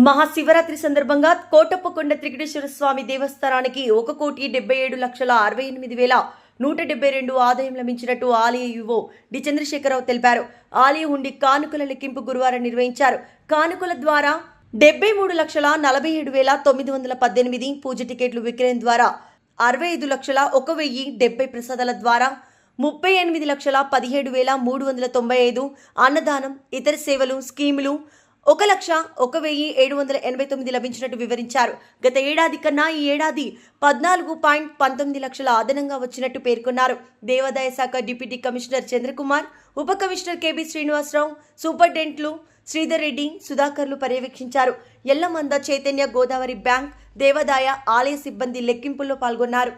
మహాశివరాత్రి సందర్భంగా కోటప్పకొండ త్రికటేశ్వర స్వామి దేవస్థానానికి ఒక కోటి డెబ్బై ఏడు లక్షల అరవై ఎనిమిది వేల నూట డెబ్బై రెండు ఆదాయం లభించినట్టు ఆలయ యువో డి చంద్రశేఖరరావు తెలిపారు. ఆలయ ఉండి కానుకల లెక్కింపు గురువారం నిర్వహించారు. కానుకల ద్వారా డెబ్బై మూడు లక్షల నలభై ఏడు వేల తొమ్మిది వందల పద్దెనిమిది పూజ టికెట్లు విక్రయం ద్వారా అరవై ఐదు లక్షల ఒక వెయ్యి డెబ్బై ప్రసాదాల ద్వారా ముప్పై ఎనిమిది లక్షల పదిహేడు వేల మూడు వందల తొంభై ఐదు అన్నదానం ఇతర సేవలు స్కీములు ఒక లక్ష ఒక వెయ్యి ఏడు వందల ఎనభై తొమ్మిది లభించినట్టు వివరించారు. గత ఏడాది కన్నా ఈ ఏడాది పద్నాలుగు పాయింట్ పంతొమ్మిది లక్షల అదనంగా వచ్చినట్టు పేర్కొన్నారు. దేవాదాయ శాఖ డిప్యూటీ కమిషనర్ చంద్రకుమార్ ఉప కమిషనర్ కెబి శ్రీనివాసరావు సూపరింటెండెంట్లు శ్రీధర్ రెడ్డి సుధాకర్లు పర్యవేక్షించారు. ఎల్లమంద చైతన్య గోదావరి బ్యాంక్ దేవాదాయ ఆలయ సిబ్బంది లెక్కింపుల్లో పాల్గొన్నారు.